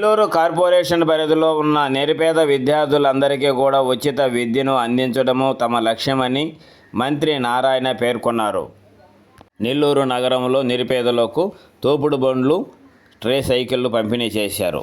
Nellore corporation పరిధిలో ఉన్న నిరుపేద విద్యార్థులందరికీ కూడా ఉచిత విద్యను అందించడము తమ లక్ష్యమని మంత్రి నారాయణ పేర్కొన్నారు. నెల్లూరు నగరంలో నిరుపేదలకు తోపుడు బండ్లు ట్రే సైకిళ్ళు పంపిణీ చేశారు.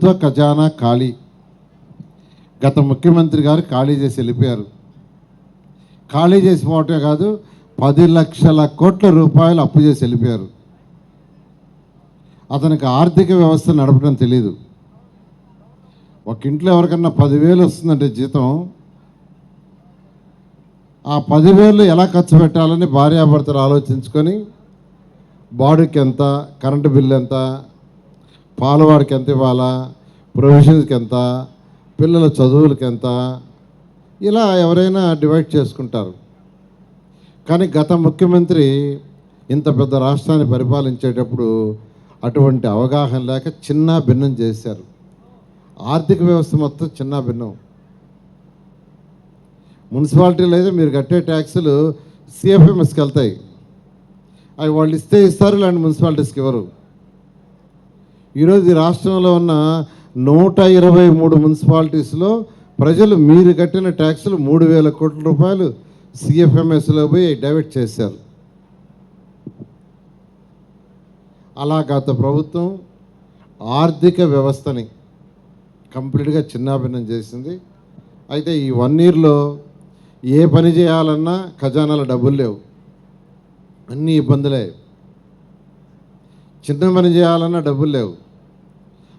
ప్రభుత్వ ఖజానా ఖాళీ. గత ముఖ్యమంత్రి గారు ఖాళీ చేసి వెళ్ళిపోయారు. ఖాళీ చేసి పోవటమే కాదు పది లక్షల కోట్ల రూపాయలు అప్పు చేసి వెళ్ళిపోయారు. అతనికి ఆర్థిక వ్యవస్థ నడపడం తెలియదు ఒక ఇంట్లో ఎవరికన్నా పదివేలు వస్తుందంటే జీతం ఆ పదివేలు ఎలా ఖర్చు పెట్టాలని భార్యాభర్తలు ఆలోచించుకొని బాడీకి ఎంత కరెంటు బిల్లు ఎంత పాలవాడికి ఎంత ఇవ్వాలా? ప్రొవిజన్స్కి ఎంత పిల్లల చదువులకి ఎంత ఇలా ఎవరైనా డివైడ్ చేసుకుంటారు. కానీ గత ముఖ్యమంత్రి ఇంత పెద్ద రాష్ట్రాన్ని పరిపాలించేటప్పుడు అటువంటి అవగాహన లేక చిన్న భిన్నం చేశారు. ఆర్థిక వ్యవస్థ మొత్తం చిన్న భిన్నం. మున్సిపాలిటీలు అయితే మీరు కట్టే ట్యాక్సులు సిఎఫ్ఎంఎస్కి వెళ్తాయి. అవి వాళ్ళు ఇస్తే ఇస్తారు ఇలాంటి మున్సిపాలిటీస్కి ఇవ్వరు. ఈరోజు రాష్ట్రంలో ఉన్న నూట ఇరవై మూడు మున్సిపాలిటీస్లో ప్రజలు మీరు కట్టిన ట్యాక్సులు మూడు వేల కోట్ల రూపాయలు సిఎఫ్ఎంఎస్లో పోయి డైవర్ట్ చేశారు. అలా గత ప్రభుత్వం ఆర్థిక వ్యవస్థని కంప్లీట్గా చిన్నాభిన్నం చేసింది. అయితే ఈ వన్ ఇయర్లో ఏ పని చేయాలన్నా ఖజానాలో డబ్బులు లేవు. అన్ని ఇబ్బందులే. చిన్న పని చేయాలన్నా డబ్బులు లేవు.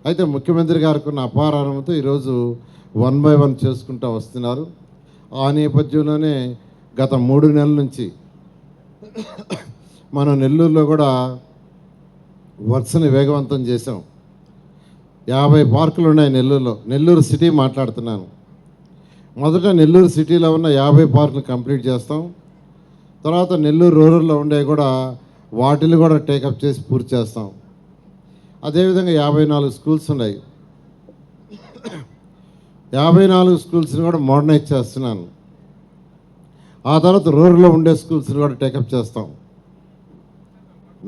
అయితే ముఖ్యమంత్రి గారికి ఉన్న అపారానంతో ఈరోజు వన్ బై వన్ చేసుకుంటూ వస్తున్నారు. ఆ నేపథ్యంలోనే గత మూడు నెలల నుంచి మనం నెల్లూరులో కూడా వర్క్స్ని వేగవంతం చేసాం యాభై పార్కులు ఉన్నాయి నెల్లూరులో. నెల్లూరు సిటీ మాట్లాడుతున్నాను. మొదట నెల్లూరు సిటీలో ఉన్న యాభై పార్కులు కంప్లీట్ చేస్తాం. తర్వాత నెల్లూరు రూరల్లో ఉండే కూడా వాటిని కూడా టేకప్ చేసి పూర్తి చేస్తాం. అదేవిధంగా యాభై నాలుగు స్కూల్స్ ఉన్నాయి. యాభై నాలుగు స్కూల్స్ని కూడా మోడర్నైజ్ చేస్తున్నాను. ఆ తర్వాత రూరల్లో ఉండే స్కూల్స్ని కూడా టేకప్ చేస్తాం.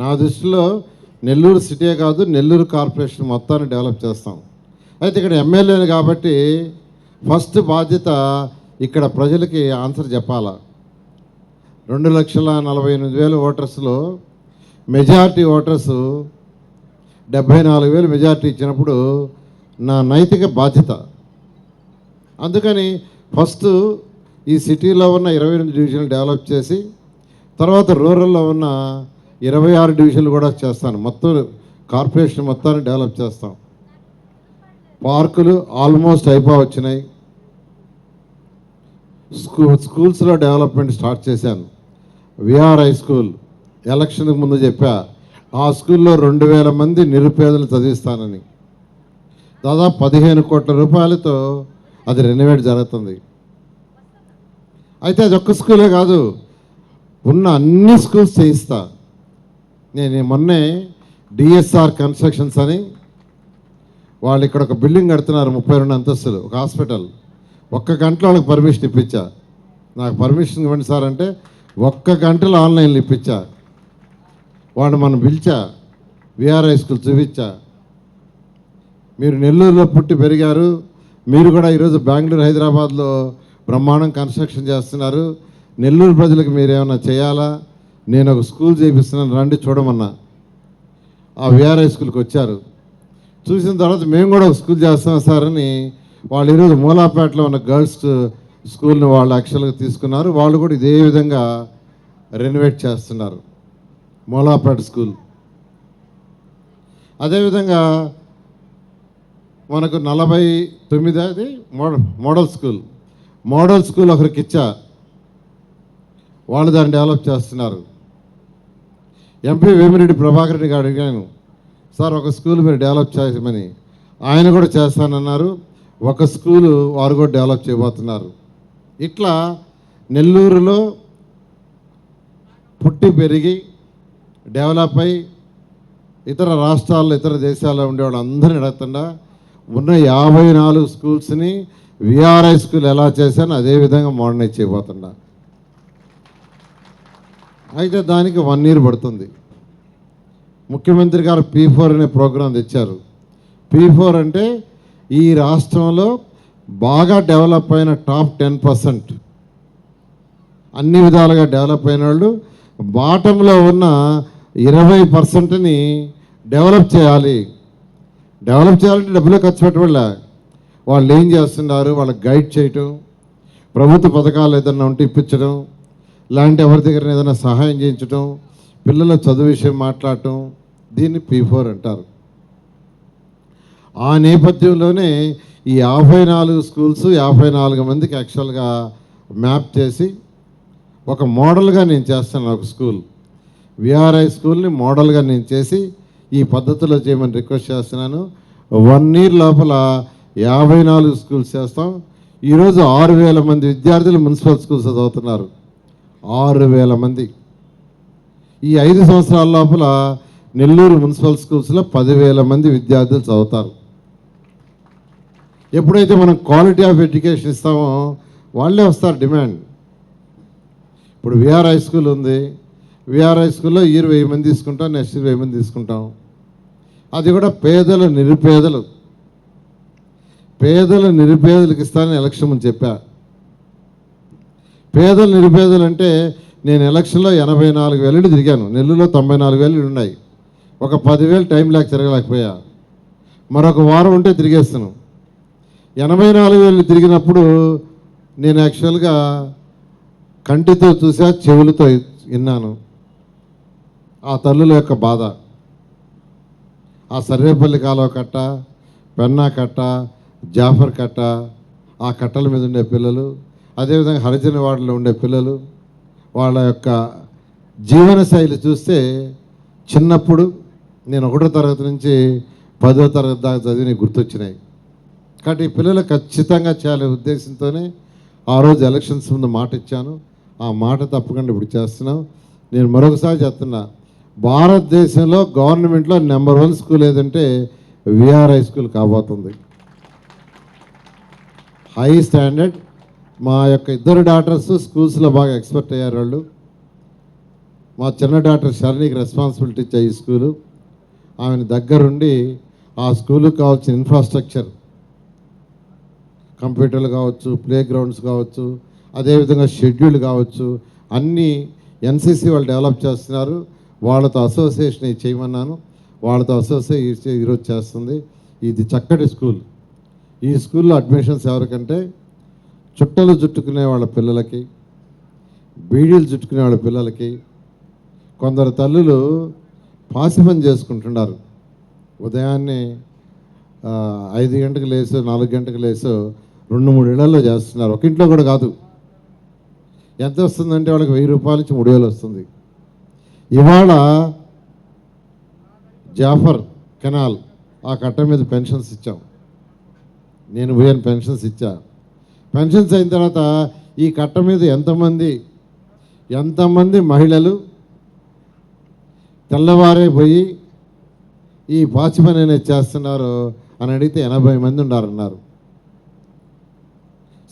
నా దృష్టిలో నెల్లూరు సిటీ కాదు నెల్లూరు కార్పొరేషన్ మొత్తాన్ని డెవలప్ చేస్తాం. అయితే ఇక్కడ ఎమ్మెల్యేలు కాబట్టి ఫస్ట్ బాధ్యత ఇక్కడ ప్రజలకి ఆన్సర్ చెప్పాలా? రెండు లక్షల నలభై ఎనిమిది వేల ఓటర్స్లో మెజారిటీ ఓటర్స్ డెబ్భై నాలుగు వేలు మెజారిటీ ఇచ్చినప్పుడు నా నైతిక బాధ్యత. అందుకని ఫస్ట్ ఈ సిటీలో ఉన్న ఇరవై ఎనిమిది డివిజన్లు డెవలప్ చేసి తర్వాత రూరల్లో ఉన్న ఇరవై ఆరు డివిజన్లు కూడా చేస్తాను. మొత్తం కార్పొరేషన్ మొత్తాన్ని డెవలప్ చేస్తాం. పార్కులు ఆల్మోస్ట్ అయిపో వచ్చినాయి స్కూ స్కూల్స్లో డెవలప్మెంట్ స్టార్ట్ చేశాను. విఆర్ హై స్కూల్ ఎలక్షన్కి ముందు చెప్పా ఆ స్కూల్లో రెండు వేల మంది నిరుపేదలు చదివిస్తానని. దాదాపు పదిహేను కోట్ల రూపాయలతో అది రెనోవేట్ జరుగుతుంది. అయితే అది ఒక్క స్కూలే కాదు ఉన్న అన్ని స్కూల్స్ చేయిస్తా. నేను మొన్నే డిఎస్ఆర్ కన్స్ట్రక్షన్స్ అని వాళ్ళు ఇక్కడ ఒక బిల్డింగ్ కడుతున్నారు ముప్పై రెండు అంతస్తులు ఒక హాస్పిటల్. ఒక్క గంటలో వాళ్ళకి పర్మిషన్ ఇప్పించా. నాకు పర్మిషన్ ఇవ్వండి సార్ అంటే ఒక్క గంటలో ఆన్లైన్లో ఇప్పించా. వాడు మనం పిలిచా విఆర్ఐ స్కూల్ చూపించా. మీరు నెల్లూరులో పుట్టి పెరిగారు మీరు కూడా ఈరోజు బెంగళూరు హైదరాబాద్లో బ్రహ్మాండం కన్స్ట్రక్షన్ చేస్తున్నారు. నెల్లూరు ప్రజలకు మీరు ఏమైనా చేయాలా? నేను ఒక స్కూల్ చేపిస్తున్నాను రండి చూడమన్నా. ఆ విఆర్ఐ స్కూల్కి వచ్చారు. చూసిన తర్వాత మేము కూడా ఒక స్కూల్ చేస్తాం సార్ అని వాళ్ళు ఈరోజు మూలాపేటలో ఉన్న గర్ల్స్ స్కూల్ని వాళ్ళు యాక్చువల్గా తీసుకున్నారు. వాళ్ళు కూడా ఇదే విధంగా రెనోవేట్ చేస్తున్నారు. మోలాపేట స్కూల్. అదేవిధంగా మనకు నలభై తొమ్మిది model model school. Model school ఒకరికి ఇచ్చా. వాళ్ళు దాన్ని డెవలప్ చేస్తున్నారు. ఎంపీ వేమిరెడ్డి ప్రభాకర్ రెడ్డి గారు అడిగాను సార్ ఒక స్కూల్ మీరు డెవలప్ చేయమని. ఆయన కూడా చేస్తానన్నారు. ఒక స్కూలు వారు కూడా డెవలప్ చేయబోతున్నారు. ఇట్లా నెల్లూరులో పుట్టి పెరిగి డెవలప్ అయి ఇతర రాష్ట్రాల్లో ఇతర దేశాల్లో ఉండేవాళ్ళు అందరిని అడగకుండా ఉన్న యాభై నాలుగు స్కూల్స్ని విఆర్ఐ స్కూల్ ఎలా చేశానో అదే విధంగా మోడర్నైజ్ చేయబోతున్నా అయితే దానికి వన్ ఇయర్ పడుతుంది. ముఖ్యమంత్రి గారు పీ ఫోర్ అనే ప్రోగ్రాం తెచ్చారు. పీ ఫోర్ అంటే ఈ రాష్ట్రంలో బాగా డెవలప్ అయిన టాప్ టెన్ పర్సెంట్. అన్ని విధాలుగా డెవలప్ అయిన వాళ్ళు బాటంలో ఉన్న ఇరవై పర్సెంట్ని డెవలప్ చేయాలి. డెవలప్ చేయాలంటే డబ్బులే ఖర్చు పెట్టబడలే. వాళ్ళు ఏం చేస్తున్నారు? వాళ్ళకి గైడ్ చేయటం ప్రభుత్వ పథకాలు ఏదైనా ఉంటే ఇప్పించడం లాంటి ఎవరి దగ్గర ఏదైనా సహాయం చేయించడం పిల్లల చదువు విషయం మాట్లాడటం దీన్ని పీ ఫోర్ అంటారు. ఆ నేపథ్యంలోనే ఈ యాభై నాలుగు స్కూల్స్ యాభై నాలుగు మందికి యాక్చువల్గా మ్యాప్ చేసి ఒక మోడల్గా నేను చేస్తాను ఒక స్కూల్. విఆర్ఐ స్కూల్ని మోడల్గా నేను చేసి ఈ పద్ధతిలో చేయమని రిక్వెస్ట్ చేస్తున్నాను. వన్ ఇయర్ లోపల యాభై నాలుగు స్కూల్స్ చేస్తాం. ఈరోజు ఆరు వేల మంది విద్యార్థులు మున్సిపల్ స్కూల్స్ చదువుతున్నారు. ఆరు వేల మంది. ఈ ఐదు సంవత్సరాల లోపల నెల్లూరు మున్సిపల్ స్కూల్స్లో పదివేల మంది విద్యార్థులు చదువుతారు. ఎప్పుడైతే మనం క్వాలిటీ ఆఫ్ ఎడ్యుకేషన్ ఇస్తామో వాళ్ళే వస్తారు డిమాండ్. ఇప్పుడు విఆర్ హై స్కూల్ ఉంది. విఆర్ హై స్కూల్లో ఇయర్ వెయ్యి మంది తీసుకుంటాం నెక్స్ట్ ఇయర్ వెయ్యి మంది తీసుకుంటాం. అది కూడా పేదలు నిరుపేదలు. పేదలు నిరుపేదలకు ఇస్తానని ఎలక్షన్ ముందు చెప్పా. పేదలు నిరుపేదలు అంటే నేను ఎలక్షన్లో ఎనభై నాలుగు వేలు తిరిగాను. నెల్లూరులో తొంభై నాలుగు వేలు ఉన్నాయి. ఒక పదివేలు టైం లేక తిరగలేకపోయా. మరొక వారం ఉంటే తిరిగేస్తాను. ఎనభై నాలుగు వేలు తిరిగినప్పుడు నేను యాక్చువల్గా కంటితో చూసా చెవులతో విన్నాను. ఆ తల్లుల యొక్క బాధ. ఆ సర్వేపల్లి కాలువ కట్ట పెన్నా కట్ట జాఫర్ కట్ట ఆ కట్టల మీద ఉండే పిల్లలు అదేవిధంగా హరిజన వాడలో ఉండే పిల్లలు వాళ్ళ యొక్క జీవన శైలి చూస్తే చిన్నప్పుడు నేను ఒకటో తరగతి నుంచి పదో తరగతి దాకా చదివి గుర్తొచ్చినాయి. కాబట్టి ఈ పిల్లలు ఖచ్చితంగా చేయాలనే ఉద్దేశంతోనే ఆ రోజు ఎలక్షన్స్ ముందు మాట ఇచ్చాను ఆ మాట తప్పకుండా ఇప్పుడు చేస్తున్నాం. నేను మరొకసారి చెప్తున్నా భారతదేశంలో గవర్నమెంట్లో నెంబర్ వన్ స్కూల్ ఏదంటే విఆర్ హై స్కూల్ కాబోతుంది. High standard. మా యొక్క ఇద్దరు డాక్టర్స్ స్కూల్స్లో బాగా ఎక్స్పర్ట్ అయ్యారు వాళ్ళు. మా చిన్న డాక్టర్ శరణికి రెస్పాన్సిబిలిటీ ఇచ్చే ఈ స్కూలు. ఆమెను దగ్గరుండి ఆ స్కూల్కి కావాల్సిన ఇన్ఫ్రాస్ట్రక్చర్ కంప్యూటర్లు కావచ్చు ప్లే గ్రౌండ్స్ కావచ్చు అదేవిధంగా షెడ్యూల్ కావచ్చు అన్నీ ఎన్సీసీ వాళ్ళు డెవలప్ చేస్తున్నారు. వాళ్ళతో అసోసియేషన్ చేయమన్నాను. వాళ్ళతో అసోసియేషన్ ఈరోజు చేస్తుంది. ఇది చక్కటి స్కూల్. ఈ స్కూల్లో అడ్మిషన్స్ ఎవరికంటే చుట్టలు చుట్టుకునే వాళ్ళ పిల్లలకి బీడీలు చుట్టుకునే వాళ్ళ పిల్లలకి కొందరు తల్లులు పాసి చేసుకుంటున్నారు. ఉదయాన్నే ఐదు గంటకు లేసో నాలుగు గంటకు లేసో రెండు మూడు ఇళ్ళలో చేస్తున్నారు. ఒక ఇంట్లో కూడా కాదు. ఎంత వస్తుందంటే వాళ్ళకి వెయ్యి రూపాయల నుంచి మూడు వేలు వస్తుంది. ఇవాళ జాఫర్ కెనాల్ ఆ కట్ట మీద పెన్షన్స్ ఇచ్చాం. నేను పోయాను పెన్షన్స్ ఇచ్చా. పెన్షన్స్ అయిన తర్వాత ఈ కట్ట మీద ఎంతమంది ఎంతమంది మహిళలు తెల్లవారే పోయి ఈ పాచి పని అనేది చేస్తున్నారు అని అడిగితే ఎనభై మంది ఉండారన్నారు.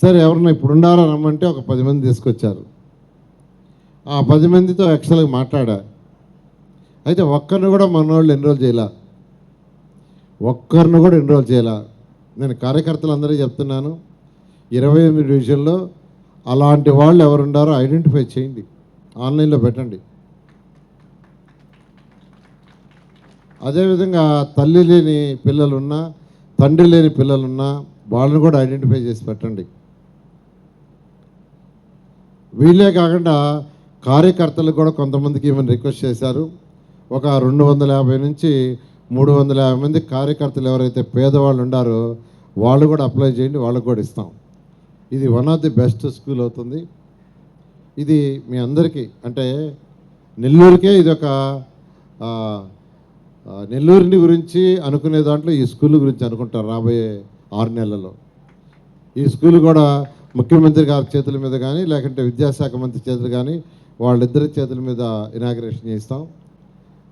సరే ఎవరన్నా ఇప్పుడు ఉండారా రమ్మంటే ఒక పది మంది తీసుకొచ్చారు. ఆ పది మందితో యాక్చువల్గా మాట్లాడా. అయితే ఒక్కరిని కూడా మన వాళ్ళు ఎన్రోల్ చేయాల? ఒక్కరిని కూడా ఎన్రోల్ చేయాల? నేను కార్యకర్తలు అందరికీ చెప్తున్నాను ఇరవై ఎనిమిది డివిజన్లో అలాంటి వాళ్ళు ఎవరుండారో ఐడెంటిఫై చేయండి ఆన్లైన్లో పెట్టండి. అదేవిధంగా తల్లి లేని పిల్లలున్నా తండ్రి లేని పిల్లలున్నా వాళ్ళని కూడా ఐడెంటిఫై చేసి పెట్టండి. వీళ్ళే కాకుండా కార్యకర్తలు కూడా కొంతమందికి ఏమైనా రిక్వెస్ట్ చేశారు ఒక రెండు వందల యాభై నుంచి మూడు వందల యాభై మంది కార్యకర్తలు ఎవరైతే పేదవాళ్ళు ఉండారో వాళ్ళు కూడా అప్లై చేయండి వాళ్ళకు కూడా ఇస్తాం. ఇది one of the best school అవుతుంది. ఇది మీ అందరికీ అంటే నెల్లూరుకే ఇది ఒక నెల్లూరుని గురించి అనుకునే దాంట్లో ఈ స్కూల్ గురించి అనుకుంటారు రాబోయే ఆరు నెలల్లో. ఈ స్కూల్ కూడా ముఖ్యమంత్రి గారి చేతుల మీద కానీ లేకుంటే విద్యాశాఖ మంత్రి చేతులు కానీ వాళ్ళిద్దరి చేతుల మీద ఇనాగ్రేషన్ చేస్తాం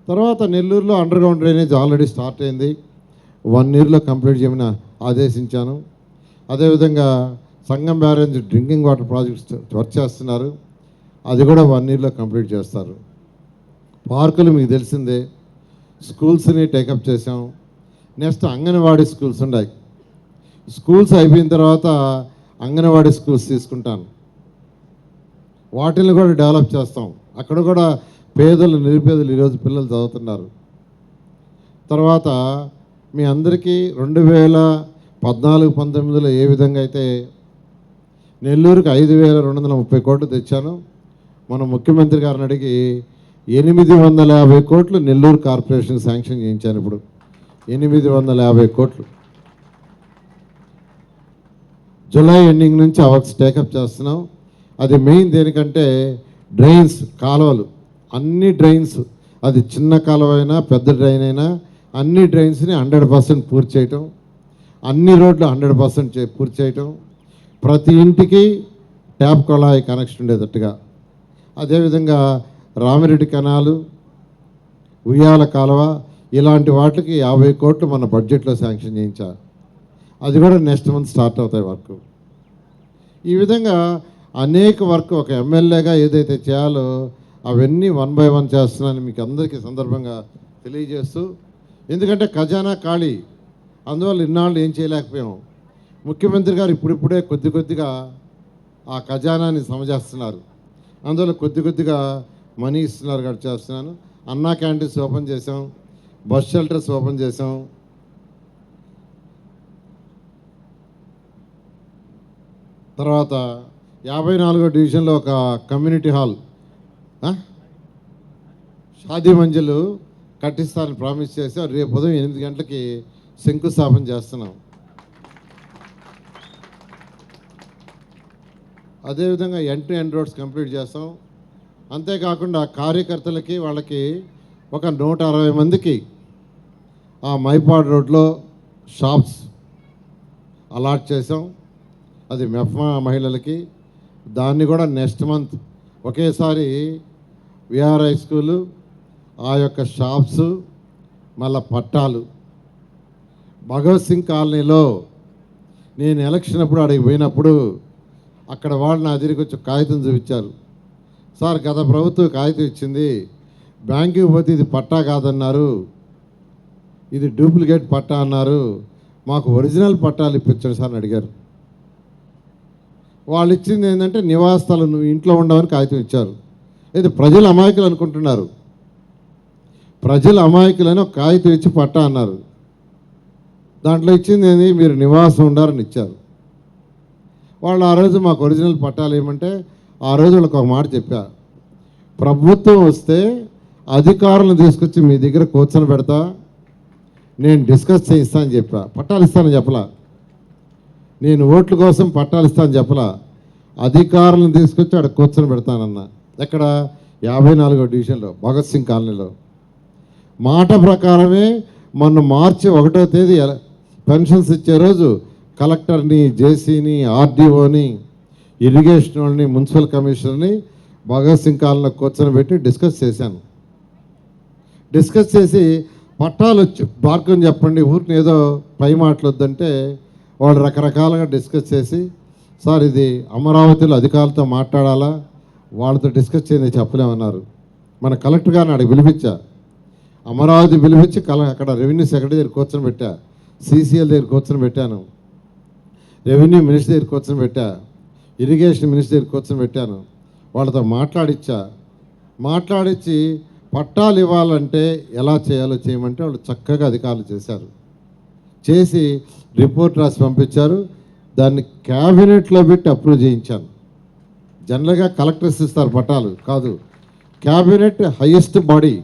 తర్వాత నెల్లూరులో under ground drainage already start అయింది వన్ ఇయర్లో కంప్లీట్ చేయమని ఆదేశించాను. అదేవిధంగా Sangam barrage drinking water projects work చేస్తున్నారు. అది కూడా వన్ ఇయర్లో కంప్లీట్ చేస్తారు. పార్కులు మీకు తెలిసిందే. స్కూల్స్ని టేకప్ చేసాం నెక్స్ట్ అంగన్వాడీ స్కూల్స్ ఉన్నాయి. స్కూల్స్ అయిపోయిన తర్వాత అంగన్వాడీ స్కూల్స్ తీసుకుంటాను. వాటిని కూడా డెవలప్ చేస్తాం. అక్కడ కూడా పేదలు నిరుపేదలు ఈరోజు పిల్లలు చదువుతున్నారు. తర్వాత మీ అందరికీ రెండు వేల పద్నాలుగు పంతొమ్మిదిలో ఏ విధంగా అయితే నెల్లూరుకి ఐదు వేల రెండు వందల ముప్పై కోట్లు తెచ్చాను మన ముఖ్యమంత్రి గారిని అడిగి ఎనిమిది వందల యాభై కోట్లు నెల్లూరు కార్పొరేషన్ శాంక్షన్ చేయించాను ఇప్పుడు. ఎనిమిది వందల యాభై కోట్లు. జూలై ఎండింగ్ నుంచి ఆ వర్క్స్ టేకప్ చేస్తున్నాం. అది మెయిన్ దేనికంటే డ్రైన్స్ కాలువలు. అన్ని డ్రైన్స్ అది చిన్న కాలువ అయినా పెద్ద డ్రైన్ అయినా అన్ని డ్రైన్స్ని హండ్రెడ్ పర్సెంట్ పూర్తి చేయటం అన్ని రోడ్లు హండ్రెడ్ పర్సెంట్ చే పూర్తి చేయటం. ప్రతి ఇంటికి ట్యాప్ కొళాయి కనెక్షన్ ఉండేటట్టుగా. అదేవిధంగా రామిరెడ్డి కెనాలు ఉయ్యాల కాలువ ఇలాంటి వాటికి యాభై కోట్లు మన బడ్జెట్లో శాంక్షన్ చేయించా అది కూడా నెక్స్ట్ మంత్ స్టార్ట్ అవుతాయి వర్క్. ఈ విధంగా అనేక వర్క్ ఒక ఎమ్మెల్యేగా ఏదైతే చేయాలో అవన్నీ వన్ బై వన్ చేస్తున్నానని మీకు అందరికీ సందర్భంగా తెలియజేస్తూ ఎందుకంటే ఖజానా ఖాళీ. అందువల్ల ఇన్నాళ్ళు ఏం చేయలేకపోయాం. ముఖ్యమంత్రి గారు ఇప్పుడిప్పుడే కొద్ది కొద్దిగా ఆ ఖజానాని సమజేస్తున్నారు. అందువల్ల కొద్ది కొద్దిగా మనీ ఇస్తున్నారు కట్ చేస్తున్నాను. అన్నా క్యాంటీన్స్ ఓపెన్ చేసాం బస్ షెల్టర్స్ ఓపెన్ చేసాం తర్వాత యాభై నాలుగో డివిజన్లో ఒక కమ్యూనిటీ హాల్ షాదీ మంజులు కట్టిస్తానని ప్రామిస్ చేసి రేపు ఉదయం ఎనిమిది గంటలకి శంకుస్థాపన చేస్తున్నాం. అదేవిధంగా N to N roads complete చేస్తాం. అంతేకాకుండా కార్యకర్తలకి వాళ్ళకి ఒక నూట అరవై మందికి ఆ మైపాడ్ రోడ్లో షాప్స్ అలాట్ చేసాం అది మెఫ్మా మహిళలకి దాన్ని కూడా నెక్స్ట్ మంత్ ఒకేసారి విఆర్ హై స్కూలు ఆ యొక్క షాప్స్ మళ్ళా పట్టాలు. భగవత్ సింగ్ కాలనీలో నేను ఎలక్షన్ అప్పుడు అడిగి పోయినప్పుడు అక్కడ వాళ్ళు నా దగ్గరికి వచ్చి కాగితం చూపించారు. సార్ గత ప్రభుత్వం కాగితం ఇచ్చింది. బ్యాంకుకి పోతే ఇది పట్టా కాదన్నారు. ఇది డూప్లికేట్ పట్టా అన్నారు. మాకు ఒరిజినల్ పట్టాలు ఇప్పించండి సార్ అని అడిగారు. వాళ్ళు ఇచ్చింది ఏంటంటే నివాసాలు నువ్వు ఇంట్లో ఉండవని కాగితం ఇచ్చారు. ఇది ప్రజలు అమాయకులు అనుకుంటున్నారు. ప్రజలు అమాయకులని ఒక కాగితం ఇచ్చి పట్టా అన్నారు. దాంట్లో ఇచ్చింది ఏంది? మీరు నివాసం ఉండాలని ఇచ్చారు. వాళ్ళు ఆ రోజు మాకు ఒరిజినల్ పట్టాలు ఏమంటే ఆ రోజు వాళ్ళకి ఒక మాట చెప్పా. ప్రభుత్వం వస్తే అధికారులను తీసుకొచ్చి మీ దగ్గర కూర్చొని పెడతా నేను డిస్కస్ చేయిస్తానని చెప్పా. పట్టాలు ఇస్తానని చెప్పలా. నేను ఓట్ల కోసం పట్టాలు ఇస్తాను చెప్పలా. అధికారులను తీసుకొచ్చి అక్కడ కూర్చొని పెడతానన్న. ఎక్కడ? యాభై నాలుగో డివిజన్లో భగత్ సింగ్ కాలనీలో. మాట ప్రకారమే మొన్న మార్చి ఒకటో తేదీ పెన్షన్స్ ఇచ్చే రోజు కలెక్టర్ని జేసీని ఆర్డీఓని ఇరిగేషన్ వాళ్ళని మున్సిపల్ కమిషనర్ని భగత్ సింగ్ కాలనీలో కూర్చొని పెట్టి డిస్కస్ చేశాను. డిస్కస్ చేసి పట్టాలు వచ్చి మార్గం చెప్పండి ఊరికి ఏదో పై మాటలు వద్దంటే వాళ్ళు రకరకాలుగా డిస్కస్ చేసి సార్ ఇది అమరావతిలో అధికారులతో మాట్లాడాలా? వాళ్ళతో డిస్కస్ చేయండి చెప్పలేమన్నారు. మన కలెక్టర్ గారిని అక్కడ పిలిపించా. అమరావతి పిలిపించి కల అక్కడ రెవెన్యూ సెక్రటరీ దగ్గర కూర్చొని పెట్టా. సీసీఎల్ దగ్గర కూర్చొని పెట్టాను. రెవెన్యూ మినిస్టర్ దగ్గర కూర్చొని పెట్టా. ఇరిగేషన్ మినిస్టర్ దగ్గర కూర్చొని పెట్టాను. వాళ్ళతో మాట్లాడిచ్చా. మాట్లాడించి పట్టాలు ఇవ్వాలంటే ఎలా చేయాలో చేయమంటే వాళ్ళు చక్కగా అధికారులు చేశారు. చేసి రిపోర్ట్ రాసి పంపించారు. దాన్ని క్యాబినెట్లో పెట్టి అప్రూవ్ చేయించాను. జనరల్గా కలెక్టర్స్ ఇస్తారు పట్టాలు కాదు. క్యాబినెట్ హయ్యెస్ట్ బాడీ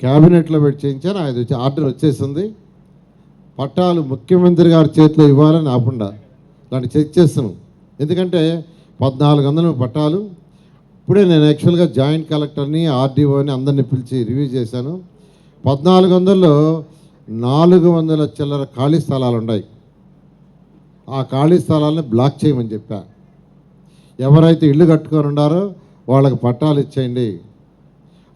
క్యాబినెట్లో పెట్టి చేయించాను. అది వచ్చి ఆర్డర్ వచ్చేసింది. పట్టాలు ముఖ్యమంత్రి గారి చేతిలో ఇవ్వాలని ఆకుండా దాన్ని చెక్ చేస్తున్నాం. ఎందుకంటే పద్నాలుగు వందల పట్టాలు. ఇప్పుడే నేను యాక్చువల్గా జాయింట్ కలెక్టర్ని ఆర్డీఓని అందరిని పిలిచి రివ్యూ చేశాను. పద్నాలుగు వందల్లో నాలుగు వందల చిల్లర ఖాళీ స్థలాలు ఉన్నాయి. ఆ ఖాళీ స్థలాలను బ్లాక్ చేయమని చెప్పా. ఎవరైతే ఇల్లు కట్టుకొని ఉండారో వాళ్ళకి పట్టాలు ఇచ్చేయండి.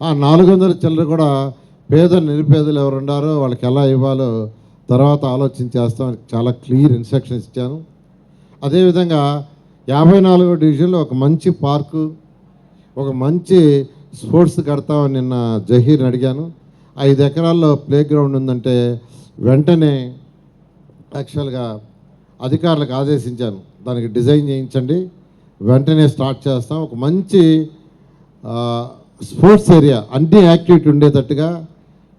ఆ నాలుగు వందల చిల్లర కూడా పేద నిరుపేదలు ఎవరు ఉండారో వాళ్ళకి ఎలా ఇవ్వాలో తర్వాత ఆలోచన చేస్తామని చాలా క్లియర్ ఇన్స్ట్రక్షన్స్ ఇచ్చాను. అదేవిధంగా యాభై నాలుగో డివిజన్లో ఒక మంచి పార్కు ఒక మంచి స్పోర్ట్స్ కడతామని నిన్న జహీర్ని అడిగాను. ఐదు ఎకరాల్లో ప్లే గ్రౌండ్ ఉందంటే వెంటనే యాక్చువల్గా అధికారులకు ఆదేశించాను. దానికి డిజైన్ చేయించండి. వెంటనే స్టార్ట్ చేస్తాం. ఒక మంచి స్పోర్ట్స్ ఏరియా అన్ని యాక్టివిటీ ఉండేటట్టుగా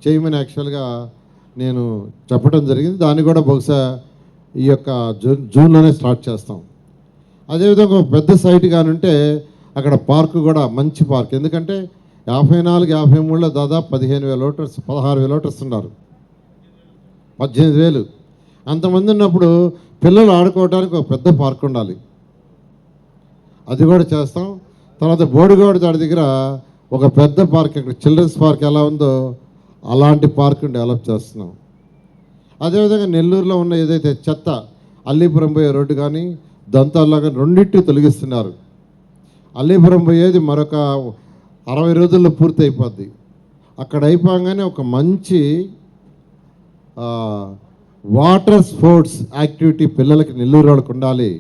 చేయమని యాక్చువల్గా నేను చెప్పడం జరిగింది. దాన్ని కూడా బహుశా ఈ యొక్క జూన్ జూన్లోనే స్టార్ట్ చేస్తాం. అదేవిధంగా పెద్ద సైట్ కానుంటే అక్కడ పార్కు కూడా మంచి పార్క్. ఎందుకంటే యాభై నాలుగు యాభై మూడులో దాదాపు పదిహేను వేల ఓటర్స్ పదహారు వేల ఓటర్స్ ఉన్నారు. పద్దెనిమిది వేలు. అంతమంది ఉన్నప్పుడు పిల్లలు ఆడుకోవడానికి ఒక పెద్ద పార్క్ ఉండాలి. అది కూడా చేస్తాం. తర్వాత బోడిగోడ దాడి దగ్గర ఒక పెద్ద పార్క్ ఇక్కడ చిల్డ్రన్స్ పార్క్ ఎలా ఉందో అలాంటి పార్క్ డెవలప్ చేస్తున్నాం. అదేవిధంగా నెల్లూరులో ఉన్న ఏదైతే చెత్త అల్లీపురం పోయే రోడ్డు కానీ దంతాల్లో కానీ రెండింటిని తొలగిస్తున్నారు. అల్లీపురం పోయేది మరొక అరవై రోజుల్లో పూర్తి అయిపోద్ది అక్కడ అయిపోగానే ఒక మంచి వాటర్ స్పోర్ట్స్ యాక్టివిటీ పిల్లలకి నెల్లూరు వాళ్ళకి ఉండాలి.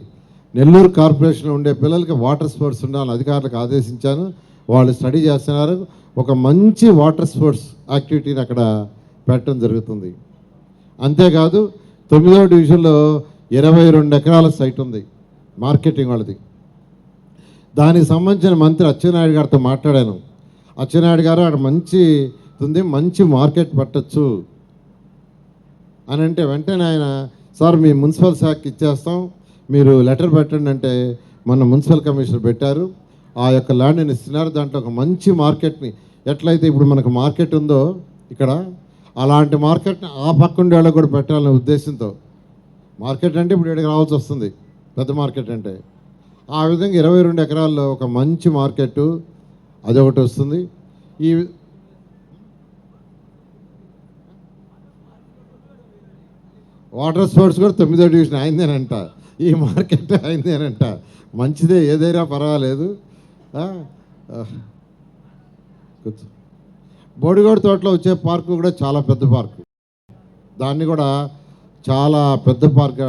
నెల్లూరు కార్పొరేషన్లో ఉండే పిల్లలకి వాటర్ స్పోర్ట్స్ ఉండాలని అధికారులకు ఆదేశించాను. వాళ్ళు స్టడీ చేస్తున్నారు. ఒక మంచి వాటర్ స్పోర్ట్స్ యాక్టివిటీని అక్కడ పెట్టడం జరుగుతుంది. అంతేకాదు తొమ్మిదవ డివిజన్లో ఇరవై రెండు ఎకరాల సైట్ ఉంది. మార్కెటింగ్ వాళ్ళది. దానికి సంబంధించిన మంత్రి అచ్చెన్నాయుడు గారితో మాట్లాడాను. అచ్చెన్నాయుడు గారు అక్కడ మంచి ఉంది మంచి మార్కెట్ పట్టచ్చు. అని అంటే వెంటనే ఆయన సార్ మీ మున్సిపల్ శాఖకి ఇచ్చేస్తాం. మీరు లెటర్ పెట్టండి అంటే మన మున్సిపల్ కమిషనర్ పెట్టారు. ఆ యొక్క ల్యాండ్ని ఇస్తున్నారు. దాంట్లో ఒక మంచి మార్కెట్ని ఎట్లయితే ఇప్పుడు మనకు మార్కెట్ ఉందో ఇక్కడ అలాంటి మార్కెట్ని ఆ పక్క ఉండే వాళ్ళకి కూడా పెట్టాలనే ఉద్దేశంతో. మార్కెట్ అంటే ఇప్పుడు ఇక్కడికి రావాల్సి వస్తుంది. పెద్ద మార్కెట్ అంటే. ఆ విధంగా ఇరవై రెండు ఎకరాల్లో ఒక మంచి మార్కెట్ అదొకటి వస్తుంది. ఈ వాటర్ స్పోర్ట్స్ కూడా తొమ్మిదో డివిజన్ అయిందేనంట. ఈ మార్కెట్ అయిందేనంట. మంచిదే ఏదైనా పర్వాలేదు. బోడిగోడ తోటలో వచ్చే పార్కు కూడా చాలా పెద్ద పార్కు. దాన్ని కూడా చాలా పెద్ద పార్క్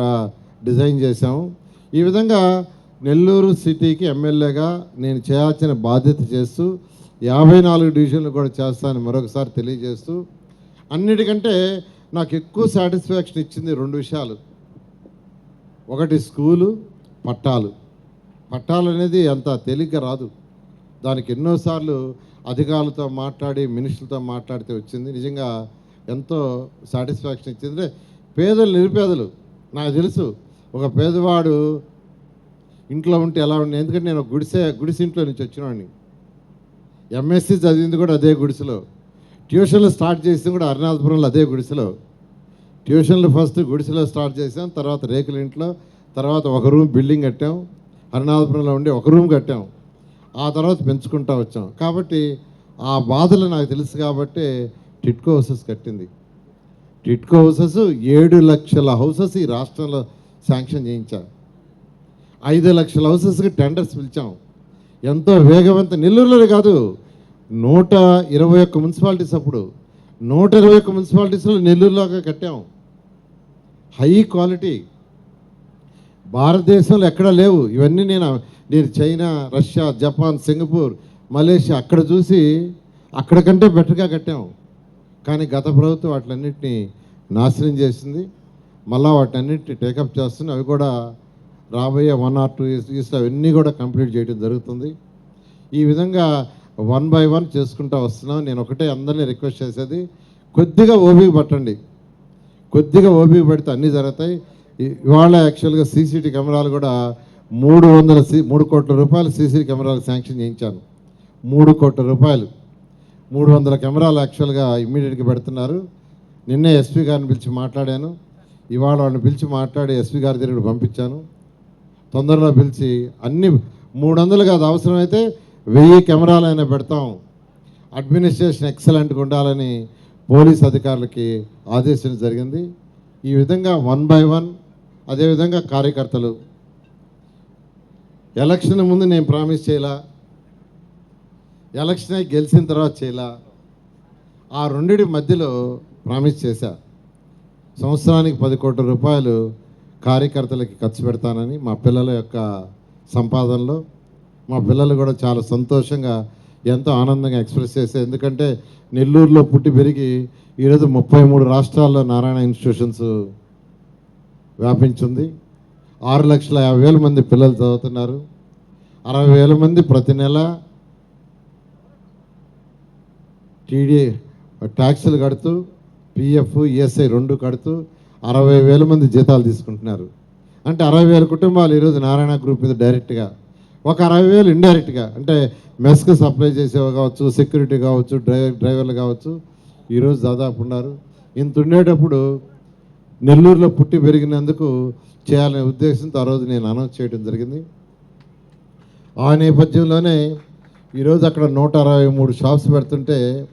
డిజైన్ చేశాము. ఈ విధంగా నెల్లూరు సిటీకి ఎమ్మెల్యేగా నేను చేయాల్సిన బాధ్యత చేస్తూ యాభై నాలుగు డివిజన్లు కూడా చేస్తానని మరొకసారి తెలియజేస్తూ అన్నిటికంటే నాకు ఎక్కువ సాటిస్ఫాక్షన్ ఇచ్చింది రెండు విషయాలు. ఒకటి స్కూలు పట్టాలు. పట్టాలు అనేది అంత తేలిగ్గా రాదు. దానికి ఎన్నోసార్లు అధికారులతో మాట్లాడి మినిస్టర్లతో మాట్లాడితే వచ్చింది. నిజంగా ఎంతో సాటిస్ఫాక్షన్ ఇచ్చింది. పేదలు నిరుపేదలు నాకు తెలుసు ఒక పేదవాడు ఇంట్లో ఉంటే ఎలా ఉన్నాయి ఎందుకంటే నేను గుడిసె గుడిసె ఇంట్లో నుంచి వచ్చినవాడిని. ఎంఎస్సి చదివింది కూడా అదే గుడిసెలో. ట్యూషన్లు స్టార్ట్ చేసింది కూడా అరుణాధపురంలో అదే గుడిసెలో. ట్యూషన్లు ఫస్ట్ గుడిసెలో స్టార్ట్ చేసాం తర్వాత రేకుల ఇంట్లో తర్వాత ఒక రూమ్ బిల్డింగ్ కట్టాం అరుణాధపురంలో ఉండి ఒక రూమ్ కట్టాం. ఆ తర్వాత పెంచుకుంటా వచ్చాం. కాబట్టి ఆ బాధలు నాకు తెలుసు కాబట్టి టిట్కో హౌసెస్ కట్టింది. టిట్కో హౌసెస్ ఏడు లక్షల హౌసెస్ ఈ రాష్ట్రంలో శాంక్షన్ చేయించారు. ఐదు లక్షల హౌసెస్కి టెండర్స్ పిలిచాం. ఎంతో వేగవంత నెల్లూరులోనే కాదు నూట ఇరవై ఒక్క మున్సిపాలిటీస్ అప్పుడు నూట ఇరవై ఒక్క మున్సిపాలిటీస్లో నెల్లూరులోగా కట్టాం. High quality. భారతదేశంలో ఎక్కడా లేవు. ఇవన్నీ నేను నేను China Russia Japan Singapore Malaysia అక్కడ చూసి అక్కడ కంటే బెటర్గా కట్టాం. కానీ గత ప్రభుత్వం వాటిలన్నింటినీ నాశనం చేసింది. మళ్ళా వాటన్నిటిని టేకప్ చేస్తుంది. అవి కూడా రాబోయే one or two years years అవన్నీ కూడా కంప్లీట్ చేయడం జరుగుతుంది. ఈ విధంగా వన్ బై వన్ చేసుకుంటూ వస్తున్నాం. నేను ఒకటే అందరినీ రిక్వెస్ట్ చేసేది కొద్దిగా ఓపిక పట్టండి. కొద్దిగా ఓపిక పడితే అన్నీ జరుగుతాయి. ఇవాళ యాక్చువల్గా సీసీటీ కెమెరాలు కూడా మూడు వందల సీ మూడు కోట్ల రూపాయలు సీసీ కెమెరాలు శాంక్షన్ చేయించాను మూడు కోట్ల రూపాయలు. మూడు వందల కెమెరాలు యాక్చువల్గా ఇమ్మీడియట్గా పెడుతున్నారు. నిన్నే ఎస్పీ గారిని పిలిచి మాట్లాడాను. ఇవాళ వాళ్ళని పిలిచి మాట్లాడి ఎస్పీ గారి దగ్గర పంపించాను. తొందరలో పిలిచి అన్ని మూడు వందలు కాదు అవసరమైతే వెయ్యి కెమెరాలైనా పెడతాం. అడ్మినిస్ట్రేషన్ ఎక్సలెంట్గా ఉండాలని పోలీస్ అధికారులకి ఆదేశం జరిగింది. ఈ విధంగా వన్ బై వన్ అదేవిధంగా కార్యకర్తలు. ఎలక్షన్ ముందు నేను ప్రామిస్ చేయలా? ఎలక్షన్ అయి గెలిచిన తర్వాత చేయలా? ఆ రెండిటి మధ్యలో ప్రామిస్ చేశా. సంవత్సరానికి పది కోట్ల రూపాయలు కార్యకర్తలకి ఖర్చు పెడతానని మా పిల్లల యొక్క సంపాదనలో మా పిల్లలు కూడా చాలా సంతోషంగా ఎంతో ఆనందంగా ఎక్స్ప్రెస్ చేశారు ఎందుకంటే నెల్లూరులో పుట్టి పెరిగి ఈరోజు ముప్పై మూడు రాష్ట్రాల్లో నారాయణ ఇన్స్టిట్యూషన్స్ వ్యాపించింది. ఆరు లక్షల యాభై వేల మంది పిల్లలు చదువుతున్నారు. అరవై వేల మంది ప్రతి నెల టీడీ ట్యాక్సులు కడుతూ పిఎఫ్ ఈఎస్ఐ రెండు కడుతూ అరవై వేల మంది జీతాలు తీసుకుంటున్నారు. అంటే అరవై వేల కుటుంబాలు ఈరోజు నారాయణ గ్రూప్ మీద డైరెక్ట్గా ఒక అరవై వేలు ఇండైరెక్ట్గా అంటే మెస్కి సప్లై చేసేవి కావచ్చు సెక్యూరిటీ కావచ్చు డ్రైవర్ డ్రైవర్లు కావచ్చు ఈరోజు దాదాపు ఉన్నారు. ఇంత ఉండేటప్పుడు నెల్లూరులో పుట్టి పెరిగినందుకు చేయాలనే ఉద్దేశంతో ఆ రోజు నేను అనౌన్స్ చేయడం జరిగింది. ఆ నేపథ్యంలోనే ఈరోజు అక్కడ నూట అరవై మూడు షాప్స్ పెడుతుంటే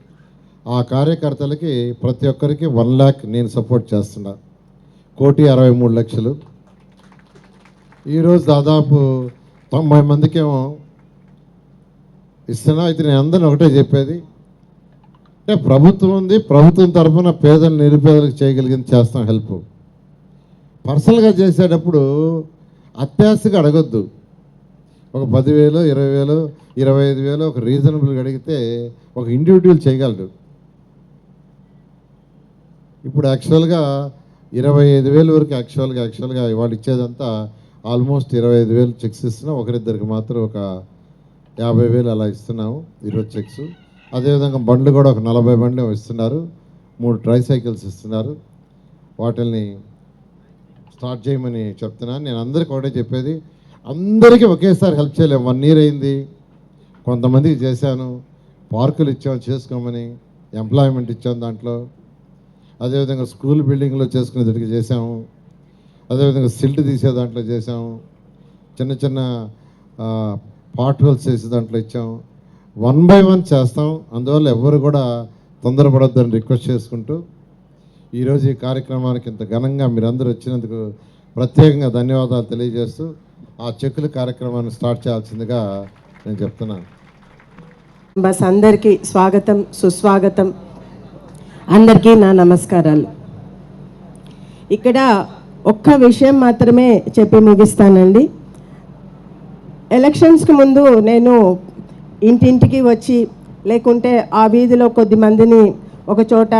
ఆ కార్యకర్తలకి ప్రతి ఒక్కరికి వన్ ల్యాక్ నేను సపోర్ట్ చేస్తున్నా. కోటి అరవై మూడు లక్షలు. ఈరోజు దాదాపు తొంభై మందికేమో ఇస్తున్నా. అయితే నేను అందరిని ఒకటే చెప్పేది. అంటే ప్రభుత్వం ఉంది ప్రభుత్వం తరఫున పేదలు నిరుపేదలకు చేయగలిగింది చేస్తాం హెల్ప్. పర్సనల్గా చేసేటప్పుడు అత్యాశగా అడగొద్దు. ఒక పదివేలు ఇరవై వేలు ఇరవై ఐదు వేలు ఒక రీజనబుల్గా అడిగితే ఒక ఇండివిజువల్ చేయగలడు. ఇప్పుడు యాక్చువల్గా ఇరవై ఐదు వేలు వరకు యాక్చువల్గా యాక్చువల్గా వాళ్ళు ఇచ్చేదంతా ఆల్మోస్ట్ ఇరవై ఐదు వేలు చెక్స్ ఇస్తున్నాం. ఒకరిద్దరికి మాత్రం ఒక యాభై వేలు అలా ఇస్తున్నాము ఈరోజు చెక్స్ అదేవిధంగా బండ్లు కూడా ఒక నలభై బండ్లు ఇస్తున్నారు. మూడు ట్రై సైకిల్స్ ఇస్తున్నారు. వాటిల్ని స్టార్ట్ చేయమని చెప్తున్నాను. నేను అందరికీ ఒకటే చెప్పేది అందరికీ ఒకేసారి హెల్ప్ చేయలేము వన్ ఇయర్ అయింది కొంతమందికి చేశాను. పార్కులు ఇచ్చాం చేసుకోమని ఎంప్లాయ్మెంట్ ఇచ్చాం దాంట్లో. అదేవిధంగా స్కూల్ బిల్డింగ్లో చేసుకునేదానికి చేసాము అదేవిధంగా సిల్ట్ తీసే దాంట్లో చేసాము చిన్న చిన్న పార్ట్ హోల్స్ చేసే దాంట్లో ఇచ్చాము. వన్ బై వన్ చేస్తాం. అందువల్ల ఎవరు కూడా తొందరపడొద్దని రిక్వెస్ట్ చేసుకుంటూ ఈరోజు ఈ కార్యక్రమానికి ఇంత ఘనంగా మీరందరూ వచ్చినందుకు ప్రత్యేకంగా ధన్యవాదాలు తెలియజేస్తూ ఆ చెక్కుల కార్యక్రమాన్ని స్టార్ట్ చేయాల్సిందిగా నేను చెప్తున్నాను. బస్ అందరికీ స్వాగతం సుస్వాగతం. అందరికీ నా నమస్కారాలు. ఇక్కడ ఒక్క విషయం మాత్రమే చెప్పి ముగిస్తానండి. ఎలక్షన్స్కి ముందు నేను ఇంటింటికి వచ్చి లేకుంటే ఆ వీధిలో కొద్ది మందిని ఒక చోట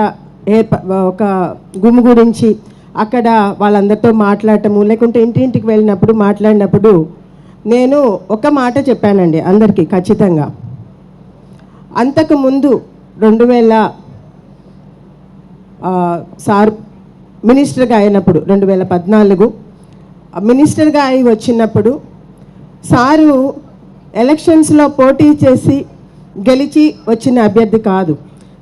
ఏర్ప ఒక గుమిగూడించి అక్కడ వాళ్ళందరితో మాట్లాడటము లేకుంటే ఇంటింటికి వెళ్ళినప్పుడు మాట్లాడినప్పుడు నేను ఒక మాట చెప్పానండి అందరికీ ఖచ్చితంగా. అంతకుముందు రెండు వేల సార్ మినిస్టర్గా అయినప్పుడు రెండు వేల పద్నాలుగు మినిస్టర్గా అయి వచ్చినప్పుడు సారు ఎలక్షన్స్లో పోటీ చేసి గెలిచి వచ్చిన అభ్యర్థి కాదు.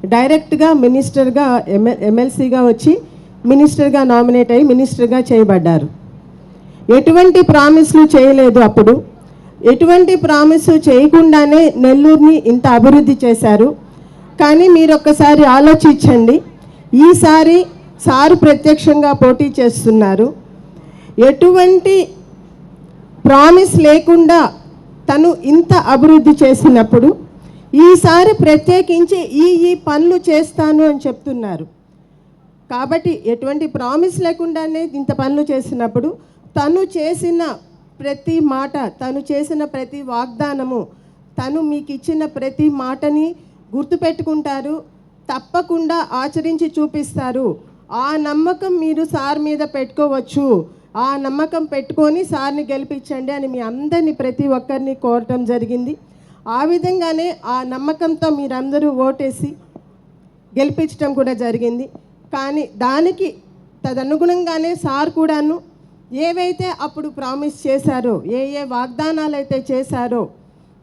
డైరెక్ట్గా మినిస్టర్గా ఎమ్మె ఎమ్మెల్సీగా వచ్చి మినిస్టర్గా నామినేట్ అయ్యి మినిస్టర్గా చేయబడ్డారు. ఎటువంటి ప్రామిస్లు చేయలేదు అప్పుడు. ఎటువంటి ప్రామిస్ చేయకుండానే నెల్లూరుని ఇంత అభివృద్ధి చేశారు. కానీ మీరు ఒక్కసారి ఆలోచించండి. ఈసారి సారు ప్రత్యక్షంగా పోటీ చేస్తున్నారు. ఎటువంటి ప్రామిస్ లేకుండా తను ఇంత అభివృద్ధి చేసినప్పుడు ఈసారి ప్రత్యేకించి ఈ ఈ పనులు చేస్తాను అని చెప్తున్నారు. కాబట్టి ఎటువంటి ప్రామిస్ లేకుండానే ఇంత పనులు చేసినప్పుడు తను చేసిన ప్రతి మాట తను చేసిన ప్రతి వాగ్దానము తను మీకు ఇచ్చిన ప్రతి మాటని గుర్తుపెట్టుకుంటారు. తప్పకుండా ఆచరించి చూపిస్తారు. ఆ నమ్మకం మీరు సార్ మీద పెట్టుకోవచ్చు. ఆ నమ్మకం పెట్టుకొని సార్ని గెలిపించండి అని మీ అందరినీ ప్రతి ఒక్కరిని కోరటం జరిగింది. ఆ విధంగానే ఆ నమ్మకంతో మీరందరూ ఓటేసి గెలిపించడం కూడా జరిగింది. కానీ దానికి తదనుగుణంగానే సార్ కూడాను ఏవైతే అప్పుడు ప్రామిస్ చేశారో ఏ ఏ వాగ్దానాలు అయితే చేశారో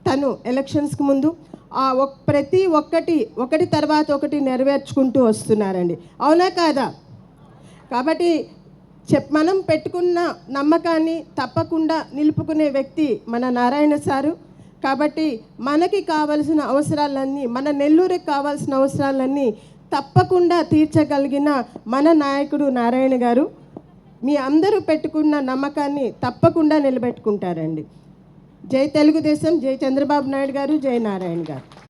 తను ఎలక్షన్స్కి ముందు ప్రతి ఒక్కటి ఒకటి తర్వాత ఒకటి నెరవేర్చుకుంటూ వస్తున్నారండి. అవునా కాదా? కాబట్టి చెప్ మనం పెట్టుకున్న నమ్మకాన్ని తప్పకుండా నిలుపుకునే వ్యక్తి మన నారాయణ సారు. కాబట్టి మనకి కావలసిన అవసరాలన్నీ మన నెల్లూరుకి కావాల్సిన అవసరాలన్నీ తప్పకుండా తీర్చగలిగిన మన నాయకుడు నారాయణ గారు. మీ అందరూ పెట్టుకున్న నమ్మకాన్ని తప్పకుండా నిలబెట్టుకుంటారండి. జై తెలుగుదేశం జై చంద్రబాబు నాయుడు గారు జై నారాయణ గారు.